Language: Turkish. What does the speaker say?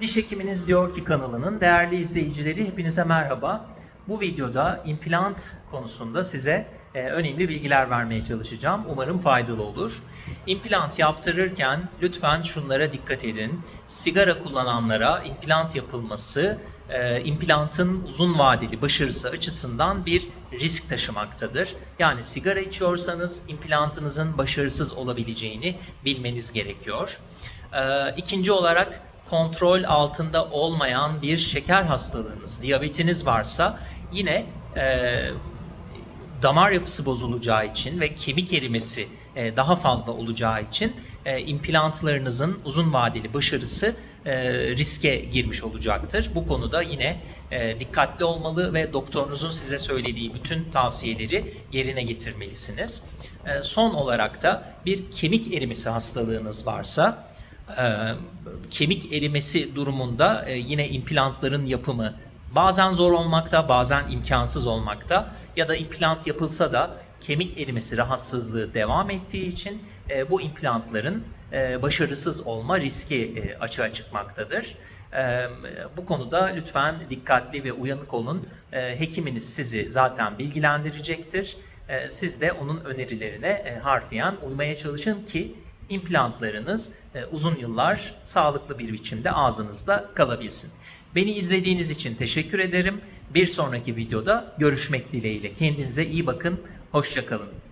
Diş Hekiminiz Diyor Ki kanalının değerli izleyicileri hepinize merhaba. Bu videoda implant konusunda size e, önemli bilgiler vermeye çalışacağım. Umarım faydalı olur. İmplant yaptırırken lütfen şunlara dikkat edin. Sigara kullananlara implant yapılması e, implantın uzun vadeli başarısı açısından bir risk taşımaktadır. Yani sigara içiyorsanız implantınızın başarısız olabileceğini bilmeniz gerekiyor. E, ikinci olarak kontrol altında olmayan bir şeker hastalığınız, diyabetiniz varsa yine e, damar yapısı bozulacağı için ve kemik erimesi e, daha fazla olacağı için e, implantlarınızın uzun vadeli başarısı e, riske girmiş olacaktır. Bu konuda yine e, dikkatli olmalı ve doktorunuzun size söylediği bütün tavsiyeleri yerine getirmelisiniz. E, son olarak da bir kemik erimesi hastalığınız varsa kemik erimesi durumunda e, yine implantların yapımı bazen zor olmakta, bazen imkansız olmakta ya da implant yapılsa da kemik erimesi rahatsızlığı devam ettiği için e, bu implantların e, başarısız olma riski e, açığa çıkmaktadır. E, bu konuda lütfen dikkatli ve uyanık olun. E, hekiminiz sizi zaten bilgilendirecektir. E, siz de onun önerilerine e, harfiyen uymaya çalışın ki implantlarınız e, uzun yıllar sağlıklı bir biçimde ağzınızda kalabilsin. Beni izlediğiniz için teşekkür ederim. Bir sonraki videoda görüşmek dileğiyle. Kendinize iyi bakın. Hoşçakalın.